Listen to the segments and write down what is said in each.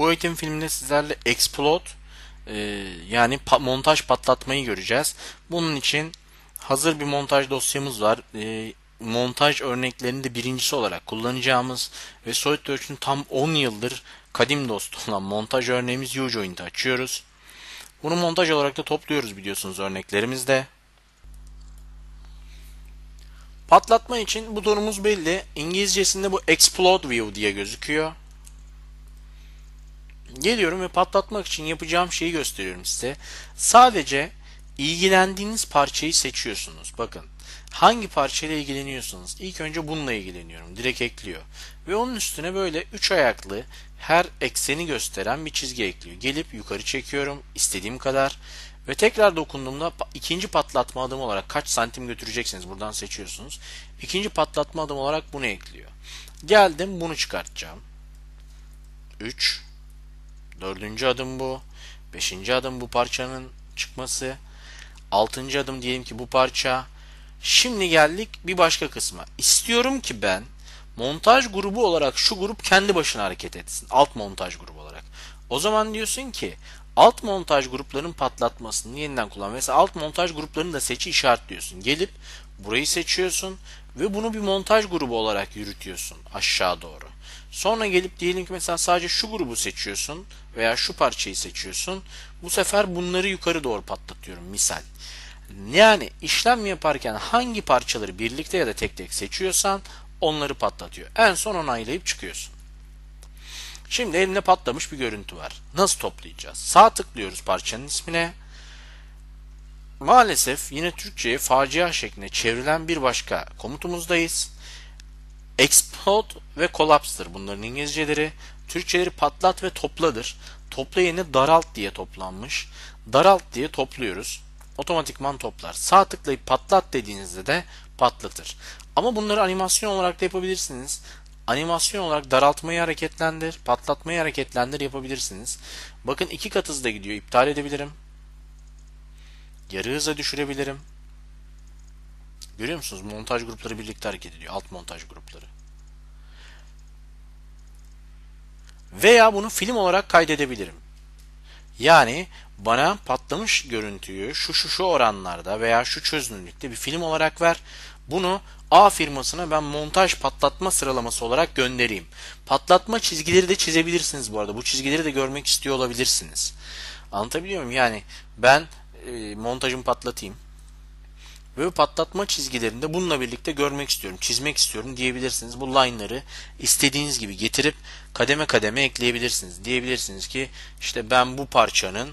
Bu eğitim filminde sizlerle explode e, yani pa- montaj patlatmayı göreceğiz. Bunun için hazır bir montaj dosyamız var. E, montaj örneklerinde de birincisi olarak kullanacağımız ve SolidWorks'ün tam 10 yıldır kadim dostu olan montaj örneğimiz UJoint'i açıyoruz. Bunu montaj olarak da topluyoruz biliyorsunuz örneklerimizde. Patlatma için bu durumumuz belli. İngilizcesinde bu explode view diye gözüküyor. Geliyorum ve patlatmak için yapacağım şeyi gösteriyorum size. Sadece ilgilendiğiniz parçayı seçiyorsunuz. Bakın hangi parçayla ilgileniyorsunuz? İlk önce bununla ilgileniyorum. Direkt ekliyor. Ve onun üstüne böyle üç ayaklı her ekseni gösteren bir çizgi ekliyor. Gelip yukarı çekiyorum istediğim kadar ve tekrar dokunduğumda ikinci patlatma adımı olarak kaç santim götüreceksiniz buradan seçiyorsunuz. İkinci patlatma adımı olarak bunu ekliyor. Geldim bunu çıkartacağım. 3 Dördüncü adım bu. Beşinci adım bu parçanın çıkması. Altıncı adım diyelim ki bu parça. Şimdi geldik bir başka kısma. İstiyorum ki ben montaj grubu olarak şu grup kendi başına hareket etsin. Alt montaj grubu olarak. O zaman diyorsun ki alt montaj gruplarının patlatmasını yeniden kullan. Mesela alt montaj gruplarını da seçi işaretliyorsun. Gelip burayı seçiyorsun ve bunu bir montaj grubu olarak yürütüyorsun aşağı doğru. Sonra gelip diyelim ki mesela sadece şu grubu seçiyorsun veya şu parçayı seçiyorsun. Bu sefer bunları yukarı doğru patlatıyorum misal. Yani işlem yaparken hangi parçaları birlikte ya da tek tek seçiyorsan onları patlatıyor. En son onaylayıp çıkıyorsun. Şimdi elimde patlamış bir görüntü var. Nasıl toplayacağız? Sağ tıklıyoruz parçanın ismine. Maalesef yine Türkçe'ye facia şeklinde çevrilen bir başka komutumuzdayız. Explode ve collapse'dır bunların İngilizceleri. Türkçeleri patlat ve topladır. Topla yerine daralt diye toplanmış. Daralt diye topluyoruz. Otomatikman toplar. Sağ tıklayıp patlat dediğinizde de patlatır. Ama bunları animasyon olarak da yapabilirsiniz. Animasyon olarak daraltmayı hareketlendir, patlatmayı hareketlendir yapabilirsiniz. Bakın iki kat hızda gidiyor. İptal edebilirim. Yarı hıza düşürebilirim. Görüyor musunuz? Montaj grupları birlikte hareket ediyor. Alt montaj grupları. Veya bunu film olarak kaydedebilirim. Yani bana patlamış görüntüyü şu şu şu oranlarda veya şu çözünürlükte bir film olarak ver. Bunu A firmasına ben montaj patlatma sıralaması olarak göndereyim. Patlatma çizgileri de çizebilirsiniz bu arada. Bu çizgileri de görmek istiyor olabilirsiniz. Anlatabiliyor muyum? Yani ben e, montajımı patlatayım. Ve patlatma çizgilerini de bununla birlikte görmek istiyorum, çizmek istiyorum diyebilirsiniz. Bu line'ları istediğiniz gibi getirip kademe kademe ekleyebilirsiniz. Diyebilirsiniz ki işte ben bu parçanın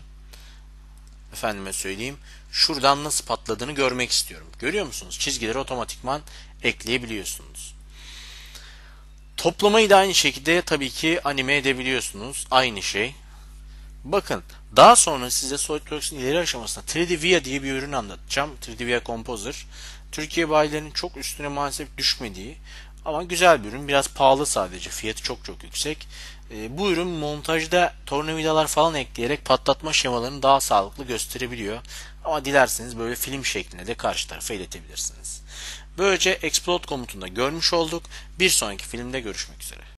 efendime söyleyeyim şuradan nasıl patladığını görmek istiyorum. Görüyor musunuz? Çizgileri otomatikman ekleyebiliyorsunuz. Toplamayı da aynı şekilde tabii ki anime edebiliyorsunuz. Aynı şey. Bakın daha sonra size SolidWorks'ın ileri aşamasında 3D Via diye bir ürün anlatacağım. 3D Via Composer. Türkiye bayilerinin çok üstüne maalesef düşmediği ama güzel bir ürün. Biraz pahalı sadece. Fiyatı çok çok yüksek. E, bu ürün montajda tornavidalar falan ekleyerek patlatma şemalarını daha sağlıklı gösterebiliyor. Ama dilerseniz böyle film şeklinde de karşı tarafa iletebilirsiniz. Böylece explode komutunda görmüş olduk. Bir sonraki filmde görüşmek üzere.